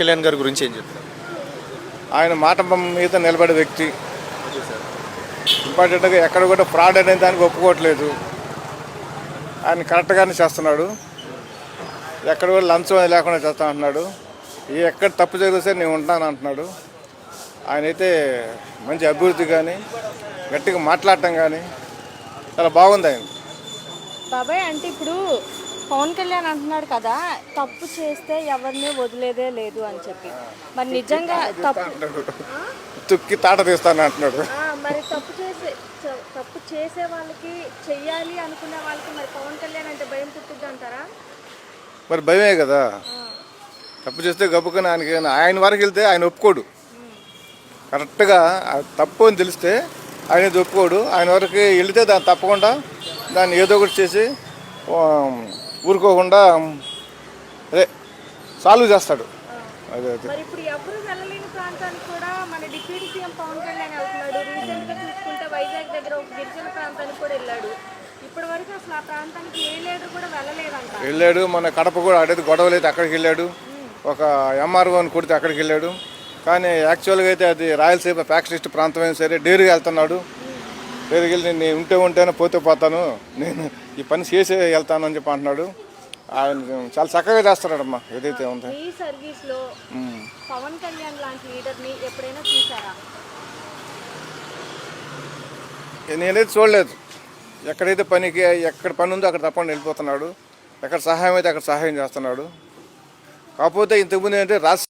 కళ్యాణ్ గారి గురించి ఏం చెప్తారు? ఆయన మాట మీద నిలబడే వ్యక్తి. ఇంపార్టెంట్గా ఎక్కడ కూడా ఫ్రాడ్ అనే దానికి ఒప్పుకోవట్లేదు. ఆయన కరెక్ట్గానే చేస్తున్నాడు. ఎక్కడ కూడా లంచం లేకుండా చేస్తా అంటున్నాడు. ఏ ఎక్కడ తప్పు జరిగితే నేను ఉంటాను అంటున్నాడు. ఆయన అయితే మంచి అభివృద్ధి కానీ గట్టిగా మాట్లాడటం కానీ చాలా బాగుంది ఆయన బాబాయ్ అంటే ఇప్పుడు పవన్ కళ్యాణ్ అంటున్నాడు కదా తప్పు చేస్తే ఎవరిని వదిలేదే లేదు అని చెప్పి. మరి నిజంగా తప్పు తుక్కి తాట తీస్తాను అంటున్నాడు. మరి తప్పు చేసే తప్పు చేసే వాళ్ళకి చెయ్యాలి అనుకునే వాళ్ళకి మరి పవన్ కళ్యాణ్ అంటే భయం పుట్టిద్ది అంటారా మరి భయమే కదా. తప్పు చేస్తే గబుకొని ఆయనకి ఆయన వరకు వెళ్తే ఆయన ఒప్పుకోడు. కరెక్ట్గా తప్పు అని తెలిస్తే ఆయన ఒప్పుకోడు. ఆయన వరకు వెళితే దాన్ని తప్పకుండా దాన్ని ఏదో ఒకటి చేసి ఊరుకోకుండా అదే సాల్వ్ చేస్తాడు. అదే అదే. మరి ఇప్పుడు ఎవరు వెళ్ళలేని ప్రాంతానికి కూడా మన డిప్యూటీ సీఎం పవన్ కళ్యాణ్ వెళ్తున్నాడు. రీసెంట్గా చూసుకుంటే వైజాగ్ దగ్గర ఒక గిరిజన ప్రాంతానికి కూడా వెళ్ళాడు. ఇప్పటి వరకు అసలు ఆ ప్రాంతానికి ఏ లీడర్ కూడా వెళ్ళలేదంట. వెళ్ళాడు. మన కడప కూడా అడేది గొడవలు అయితే అక్కడికి వెళ్ళాడు. ఒక ఎంఆర్ఓని కొడితే అక్కడికి వెళ్ళాడు. కానీ యాక్చువల్గా అయితే అది రాయలసీమ ఫ్యాక్షనిస్ట్ ప్రాంతమైనా సరే డేరుగా వెళ్తున్నాడు. డేరుగా వెళ్ళి నేను ఉంటే ఉంటేనే పోతే పోతాను. నేను ఈ పని చేసే వెళ్తాను అని చెప్పి అంటున్నాడు. ఆయన చాలా చక్కగా చేస్తున్నాడమ్మా. ఏదైతే ఉందో. పవన్ కళ్యాణ్ లాంటి లీడర్ని ఎప్పుడైనా చూసారా నేనైతే చూడలేదు. ఎక్కడైతే పనికి ఎక్కడ పని ఉందో అక్కడ తప్పకుండా వెళ్ళిపోతున్నాడు. ఎక్కడ సహాయం అయితే అక్కడ సహాయం చేస్తున్నాడు. కాకపోతే ఇంతకుముందు ఏంటంటే రాజ